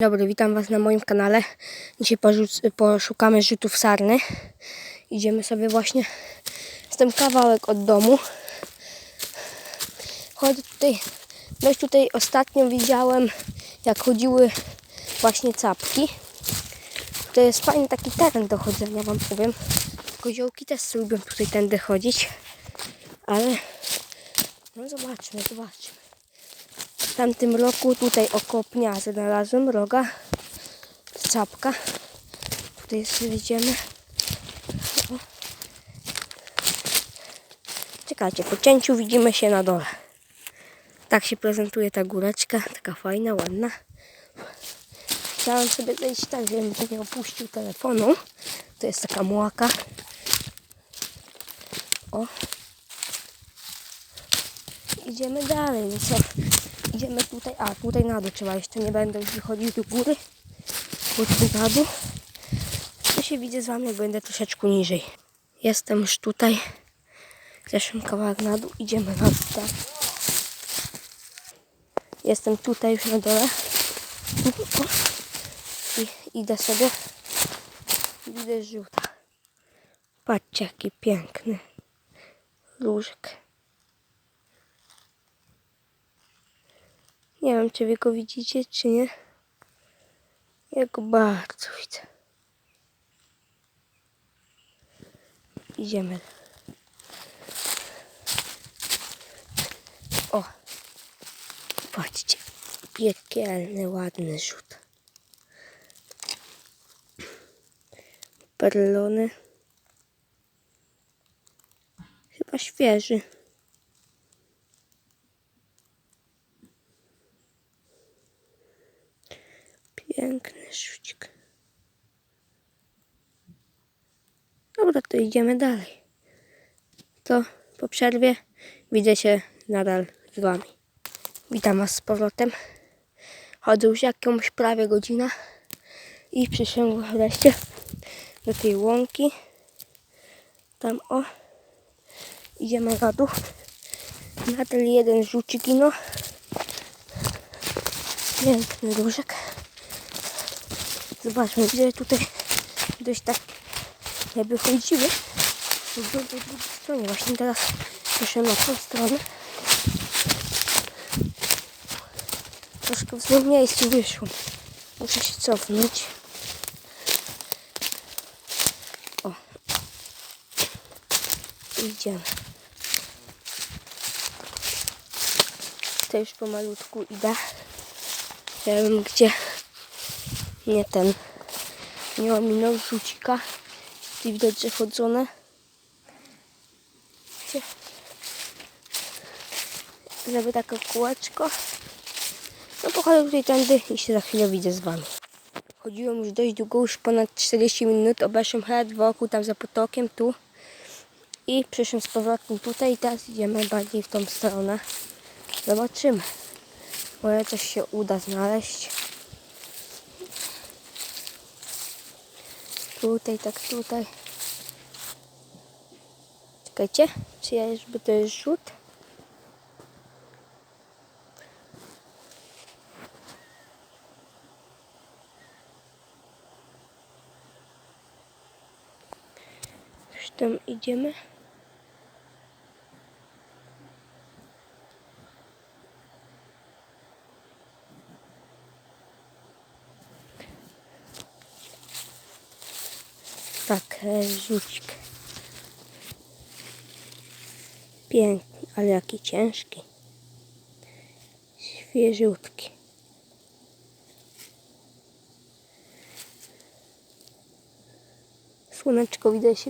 Dobry, witam Was na moim kanale. Dzisiaj poszukamy rzutów sarny. Idziemy sobie właśnie z tym kawałek od domu. Chodzę tutaj, dość tutaj ostatnio widziałem, jak chodziły właśnie capki. To jest fajny taki teren do chodzenia, Wam powiem. Koziołki też lubią tutaj tędy chodzić, ale no zobaczmy, zobaczmy. Tamtym roku tutaj okopnia znalazłem, roga, czapka. Tutaj jeszcze widzimy. Czekajcie, po cięciu widzimy się na dole. Tak się prezentuje ta góreczka, taka fajna, ładna. Chciałem sobie zejść tak, żebym nie opuścił telefonu. To jest taka młaka. O. Idziemy dalej, no co? Idziemy tutaj, a tutaj na dół trzeba jeszcze, nie będę już wychodził do góry, tu na dół. Ja się widzę z wami, jak będę troszeczkę niżej. Jestem już tutaj, zeszłem kawałek na dół, idziemy na dół. Jestem tutaj już na dole. I idę sobie, widzę żółta. Patrzcie, jaki piękny różek. Nie wiem, czy wy go widzicie, czy nie. Ja go bardzo widzę. Idziemy. O! Patrzcie. Piekielny, ładny rzut. Perlony. Chyba świeży. Piękny rzucik. Dobra, to idziemy dalej. To po przerwie widzę się nadal z Wami. Witam Was z powrotem. Chodzę już jakąś prawie godzinę i przyszedłem wreszcie do tej łąki. Tam o. Idziemy na dół. Nadal jeden rzucik no. Piękny różek. Zobaczmy, gdzie tutaj dość tak jakby chodziły. Po drugiej drugiej stronie. Właśnie teraz proszę na tą stronę. Troszkę w złym miejscu wyszło. Muszę się cofnąć. O. Idziemy. To już pomalutku idę. Ja wiem gdzie nie ten nie ominął rzucika. Tu widać, że chodzone. Zrobię takie kółeczko. No pochodzę tutaj tędy i się za chwilę widzę z wami. Chodziłem już dość długo, już ponad 40 minut. Obeszłem head wokół tam za potokiem tu. I przyszłem z powrotem tutaj i teraz idziemy bardziej w tą stronę. Zobaczymy. Może coś się uda znaleźć Tutaj, tak tutaj. Czekajcie, czy ja żeby to jest rzut? Już tam idziemy. Tak, e, rzucik. Piękny, ale jaki ciężki. Świeżutki. Słoneczko widać się